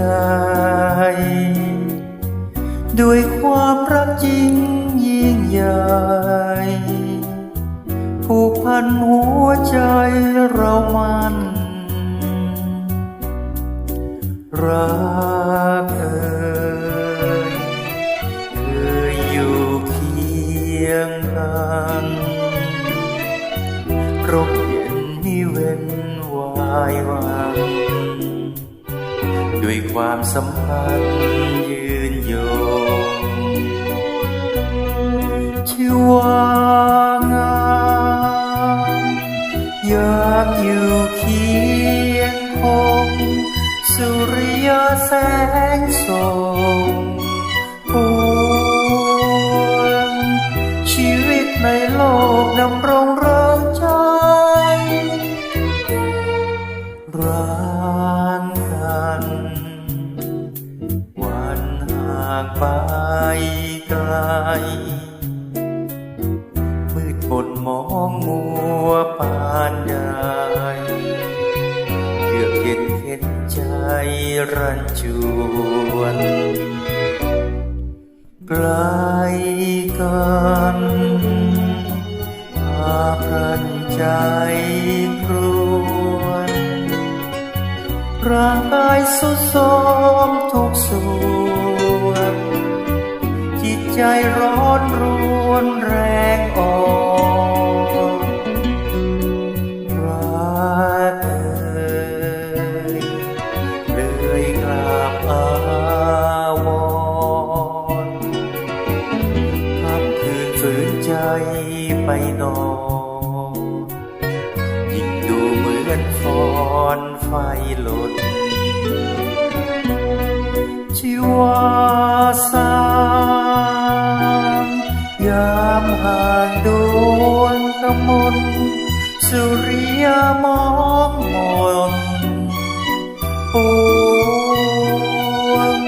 ใจ ด้วยความรักจริงยิ่งใหญ่ผูกพันหัวใจเรามันรักเอยเคยอยู่เคียงกันงรบเย็นมิเว้นวายวัง ด้วยความสัมพันธ์ยืนยงที่ว่างามอยากอยู่เคียงคงสุริยแสงส่อง ไกลมืดมนมองมัวปานใดเยือกเย็นเห็นใจรันจวนไกลกันพาพรันใจครวนร่างกายสุดโทรมทุกส่วน ใจร้อนรวนแรงอ่อนรักเอ่ยเลยกราบอาวรณ์พับคืนฝืนใจไปนอนยิ่งดูเหมือนฟอนไฟหล่นชีวาสา กมลสุริยมองมนปวง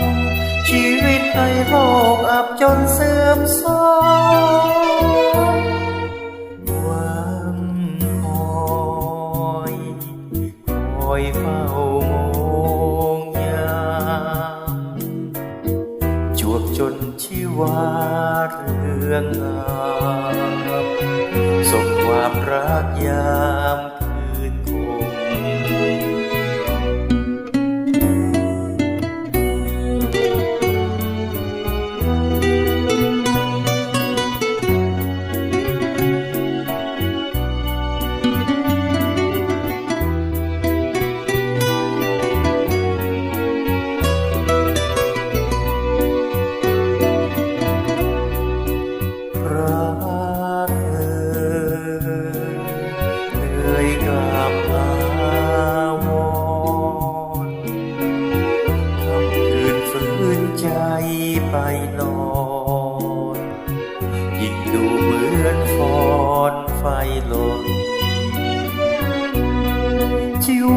ชีวิตในโลกอับจนเสื่อมทรามวังคอยคอยเฝ้ามองยามจวบจนชีวาเรื่องงาม ส่งความรักยาม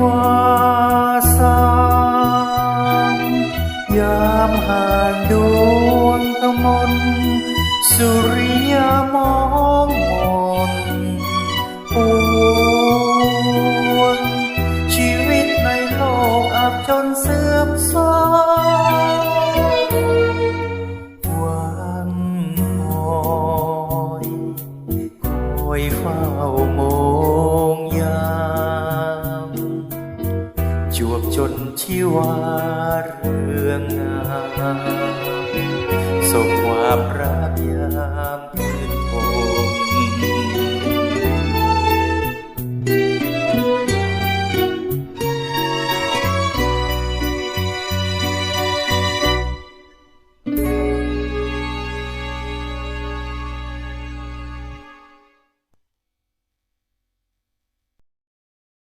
วาสางยามห่างดวงกมนสุริยมองมน ชีวาเรื่องงามส่งความรั